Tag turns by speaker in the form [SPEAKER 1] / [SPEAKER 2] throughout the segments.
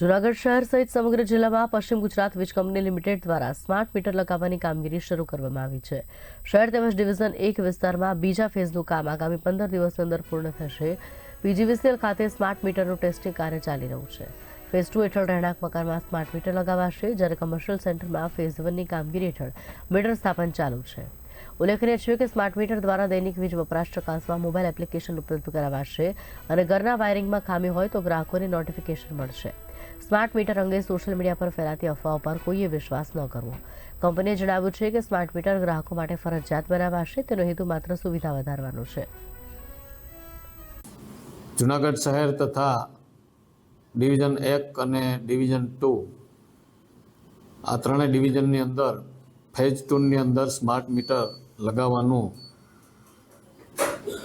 [SPEAKER 1] જૂનાગઢ શહેર સહિત સમગ્ર જિલ્લામાં પશ્ચિમ ગુજરાત વીજ કંપની લિમિટેડ દ્વારા સ્માર્ટ મીટર લગાવવાની કામગીરી શરૂ કરવામાં આવી છે. શહેર તેમજ ડિવિઝન એક વિસ્તારમાં બીજા ફેઝનું કામ આગામી પંદર દિવસની અંદર પૂર્ણ થશે. પીજીવીસીએલ ખાતે સ્માર્ટ મીટરનું ટેસ્ટિંગ કાર્ય ચાલી રહ્યું છે. ફેઝ ટુ હેઠળ રહેણાંક મકાનમાં સ્માર્ટ મીટર લગાવાશે, જ્યારે કમર્શિયલ સેન્ટરમાં ફેઝ વનની કામગીરી હેઠળ મીટર સ્થાપન ચાલુ છે. ઉલ્લેખનીય છે કે સ્માર્ટ મીટર દ્વારા દૈનિક વીજ વપરાશ ચકાસવા મોબાઈલ એપ્લિકેશન ઉપલબ્ધ કરાવાશે અને ઘરના વાયરિંગમાં ખામી હોય તો ગ્રાહકોને નોટિફિકેશન મળશે. સ્માર્ટ મીટર અંગે સોશિયલ મીડિયા પર ફેલાતી અફવાઓ પર કોઈએ વિશ્વાસ ન કરવો. કંપનીએ જણાવ્યું છે કે સ્માર્ટ મીટર ગ્રાહકો માટે ફરજિયાત બનાવાશે, તેનો હેતુ માત્ર સુવિધા વધારવાનો છે.
[SPEAKER 2] જુનાગઢ શહેર તથા ડિવિઝન એક અને ડિવિઝન ટુ આ ત્રણેય ડિવિઝનની અંદર ફેઝ ટુની અંદર સ્માર્ટ મીટર લગાવવાનું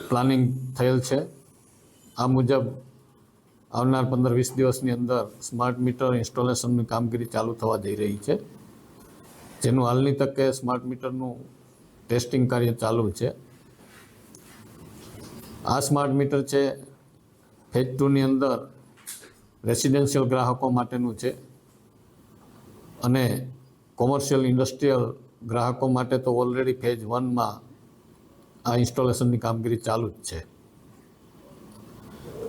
[SPEAKER 2] પ્લાનિંગ થયેલ છે. આ મુજબ આવનાર પંદર વીસ દિવસની અંદર સ્માર્ટ મીટર ઇન્સ્ટોલેશનની કામગીરી ચાલુ થવા જઈ રહી છે. જેનું હાલની તકે સ્માર્ટ મીટરનું ટેસ્ટિંગ કાર્ય ચાલુ છે. આ સ્માર્ટ મીટર છે ફેજ ટુની અંદર રેસિડેન્શિયલ ગ્રાહકો માટેનું છે અને કોમર્શિયલ ઇન્ડસ્ટ્રીયલ ગ્રાહકો માટે તો ઓલરેડી ફેજ વનમાં આ ઇન્સ્ટોલેશનની કામગીરી ચાલુ જ છે.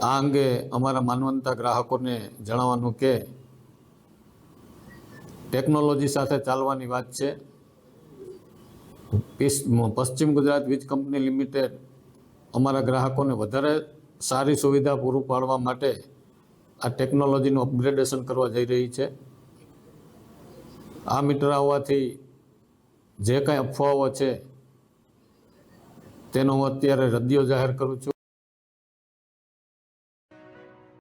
[SPEAKER 2] આ અંગે અમારા માનવંતા ગ્રાહકોને જણાવવાનું કે ટેકનોલોજી સાથે ચાલવાની વાત છે. પશ્ચિમ ગુજરાત વીજ કંપની લિમિટેડ અમારા ગ્રાહકોને વધારે સારી સુવિધા પૂરું પાડવા માટે આ ટેકનોલોજીનું અપગ્રેડેશન કરવા જઈ રહી છે. આ મીટર આવવાથી જે કાંઈ અફવાઓ છે તેનો હું અત્યારે રદિયો જાહેર કરું છું.